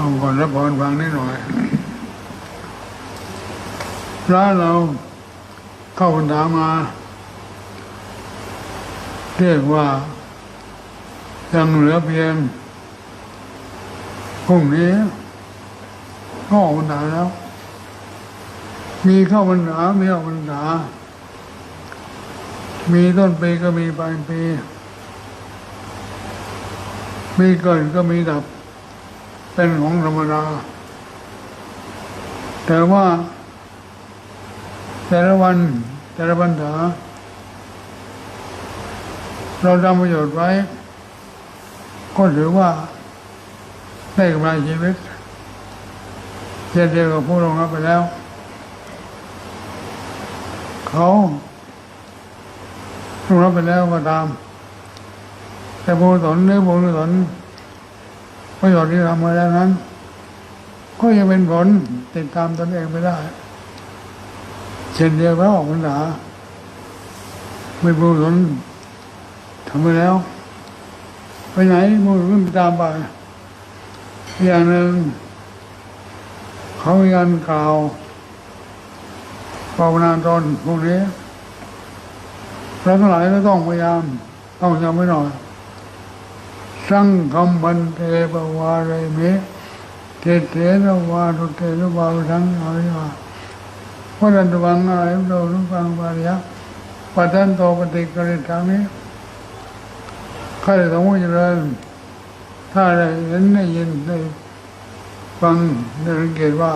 เอาก่อนรับพรฟังนิดหน่อยพระเราเข้าพรรษามา เรียกว่ายังเหลือเพียงพรุ่งนี้ก็ออกพรรษาแล้ว มีเข้าพรรษามีออกพรรษามีต้นปีก็มีปลายปี มีเกิดก็มีดับ เป็นของธรรมดา แต่ว่า แต่ละวัน แต่ละปัญหา เราทำประโยชน์ไว้ ก็ถือว่าได้กำไรชีวิตเช่นเดียวกับผู้ลงรับไปแล้ว เขาลงรับไปแล้วก็ตาม แต่บุญสนหรือบุญสน ประโยชน์ที่ทำมาแล้วนั้น ก็ยังเป็นผลติดตามตนเองไม่ได้ เช่นเดียวกับออกพรรษาไม่บุญสนทำไปแล้ว ไปไหนบุญสนตามไปอย่างหนึ่งเขามีการกล่าวภาวนาตอนพวกนี้เราทั้งหลายก็ต้องพยายาม ต้องจำไว้หน่อย สังคำบันเทปวาเรเมเทเทระวาทุเทระวาทังอริยาวัดันตวังอะไรโดนุฟังปาริยะปัจจันโตปฏิกริทางนี้ใครสมมติเจริญถ้าได้เห็นได้ยินได้ฟังได้สังเกตว่า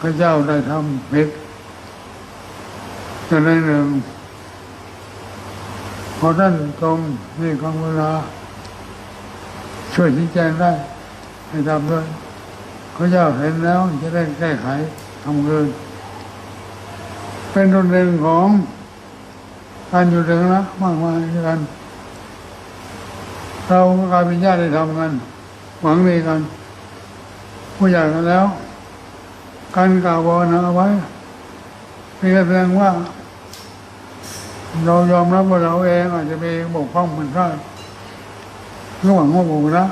พระเจ้าได้ทำผิดจะได้หนึ่งพอท่านทรงมีความเวลา ช่วยชี้แจงได้ให้ทำด้วยเขาจ้าเห็นแล้วจะได้แก้ไขทำเกินเป็นตนึ่งของการอยู่ถึงนะมากมายกัน เราก็กลายเป็นญาติได้ทำกัน หวังดีกัน ผู้ใหญ่กันแล้ว การกล่าววานาเอาไว้เป็นแสดงว่า เรายอมรับว่าเราเองอาจจะมีบกพร่องมันพลาด ระหว่างว่าหมู่นะ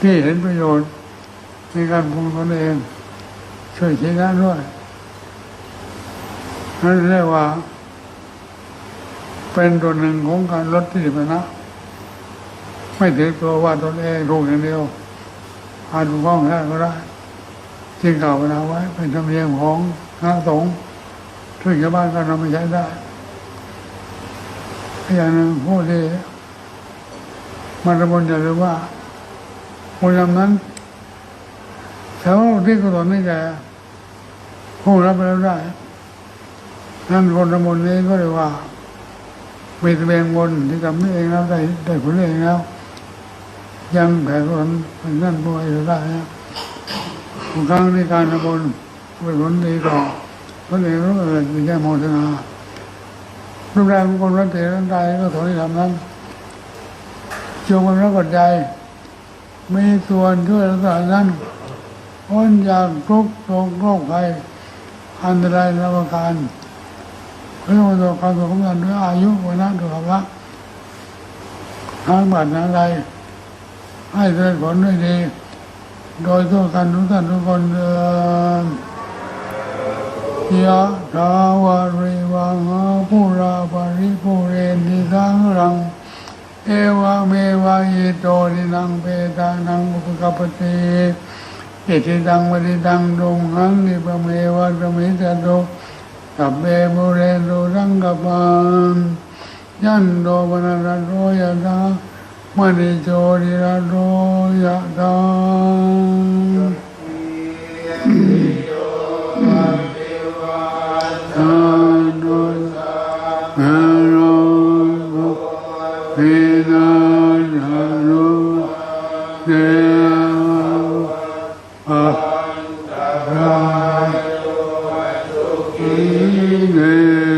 ที่เห็นประโยชน์ในการปรุงตนเอง ช่วยชีนะด้วยนั่นเรียกว่า เป็นตัวหนึ่งของการลดที่สิบนะไม่ถือตัวว่าตนเองรู้อย่างเดียวอาจถูกต้องแค่ก็ได้จึงกล่าวนาไว้เป็นธรรมเนียมของพระสงฆ์ช่วยชาวบ้านก็นำไปใช้ได้อย่างหนึ่งผู้ที่ มันระบนอย่าลืมว่าบุญนำนั้นแถวที่กุศลนี่แกผู้รับไปแล้วได้นั่นคนระบนนี้ก็เลยว่ามีแสดงบนที่ทำนี่เองแล้วได้ได้ผลเองแล้ว ยังแผ่กุศลเป็นนั่นผู้ให้เรได้นะบางครั้งในการระบนเป็นผลดีต่อคนเองรู้เลยมีแค่โมทนารูปแรงของคนรักเตะร่างกายก็ถอยทำนั้น จงมันรักกดใจมีส่วนช่วยรักษานั้นพ้นจากทุกข์โศกโรคภัยอันตรายและประการเพื่อประสบความสมบูรณ์ด้วยอายุวันนั้นด้วยพระทางบัตรอะไรให้เกิดผลด้วยดี โดยทั่วกันทุกท่านทุกคนเดินยะทาวาริวังอาภูราปริภูเรนติสังรัง เอวะเมวะยิโตนินังเปตานังอุปกปปติอิทิตังวริตังดงหังนิปะเมวะสมิจโตสัพเบบุเรโตรังกปานยันโดปนารโรยะตามณิโจริระโรยะตา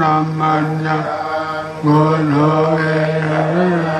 นามมัญญะโกโลเวนะ